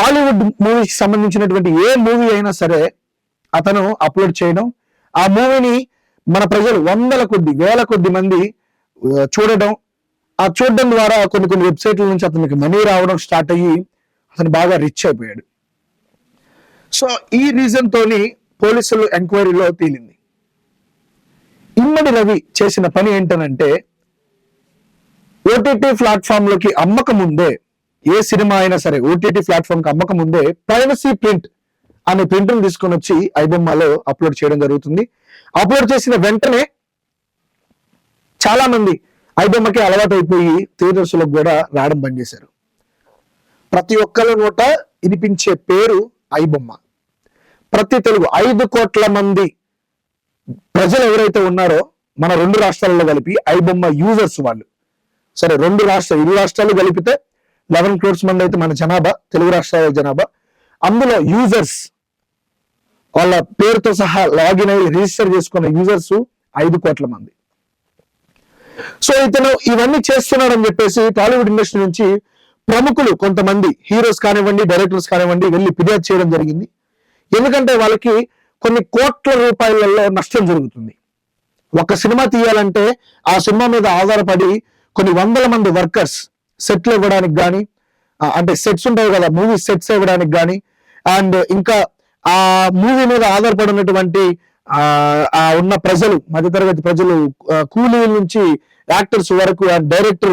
టాలీవుడ్ మూవీకి సంబంధించినటువంటి ఏ మూవీ అయినా సరే అతను అప్లోడ్ చేయడం ఆ మూవీని మన ప్రజలు వందల కొద్ది వేల కొద్ది మంది చూడడం ఆ చూడడం ద్వారా కొన్ని కొన్ని వెబ్సైట్ల నుంచి అతనికి మనీ రావడం స్టార్ట్ అయ్యి అతను బాగా రిచ్ అయిపోయాడు. సో ఈ రీజన్ తోని పోలీసులు ఎంక్వైరీలో తేలింది. ఇమ్మడి రవి చేసిన పని ఏంటనంటే ఓటీటీ ప్లాట్ఫామ్లోకి అమ్మక ముందే ఏ సినిమా అయినా సరే ఓటీటీ ప్లాట్ఫామ్కి అమ్మక ముందే ప్రైవసీ ప్రింట్ అనే ప్రింట్ తీసుకొని వచ్చి ఐబొమ్మలో అప్లోడ్ చేయడం జరుగుతుంది. అప్లోడ్ చేసిన వెంటనే చాలా మంది ఐబొమ్మకి అలవాటు అయిపోయి థియేటర్స్లో కూడా రావడం బంద్ చేశారు. ప్రతి ఒక్కరి నోట వినిపించే పేరు ఐబొమ్మ. ప్రతి తెలుగు ఐదు కోట్ల మంది ప్రజలు ఎవరైతే ఉన్నారో మన రెండు రాష్ట్రాలలో కలిపి ఐబొమ్మ యూజర్స్ వాళ్ళు. సరే రెండు రాష్ట్రాలు ఇరు రాష్ట్రాలు కలిపితే లెవెన్ క్రోర్స్ మంది అయితే మన జనాభా తెలుగు రాష్ట్రాల జనాభా. అందులో యూజర్స్ వాళ్ళ పేరుతో సహా లాగిన్ అయ్యి రిజిస్టర్ చేసుకున్న యూజర్స్ ఐదు కోట్ల మంది. సో ఇతను ఇవన్నీ చేస్తున్నాడని చెప్పేసి టాలీవుడ్ ఇండస్ట్రీ నుంచి ప్రముఖులు కొంతమంది హీరోస్ కానివ్వండి డైరెక్టర్స్ కానివ్వండి వెళ్ళి ఫిర్యాదు చేయడం జరిగింది. ఎందుకంటే వాళ్ళకి కొన్ని కోట్ల రూపాయలలో నష్టం జరుగుతుంది. ఒక సినిమా తీయాలంటే ఆ సినిమా మీద ఆధారపడి కొన్ని వందల మంది వర్కర్స్ సెట్లు ఇవ్వడానికి కానీ అంటే సెట్స్ ఉంటాయి కదా మూవీ సెట్స్ ఇవ్వడానికి కానీ అండ్ ఇంకా ఆ మూవీ మీద ఆధారపడి ఉన్నటువంటి ఆ ఉన్న ప్రజలు మధ్యతరగతి ప్రజలు కూలీల నుంచి యాక్టర్స్ వరకు అండ్ డైరెక్టర్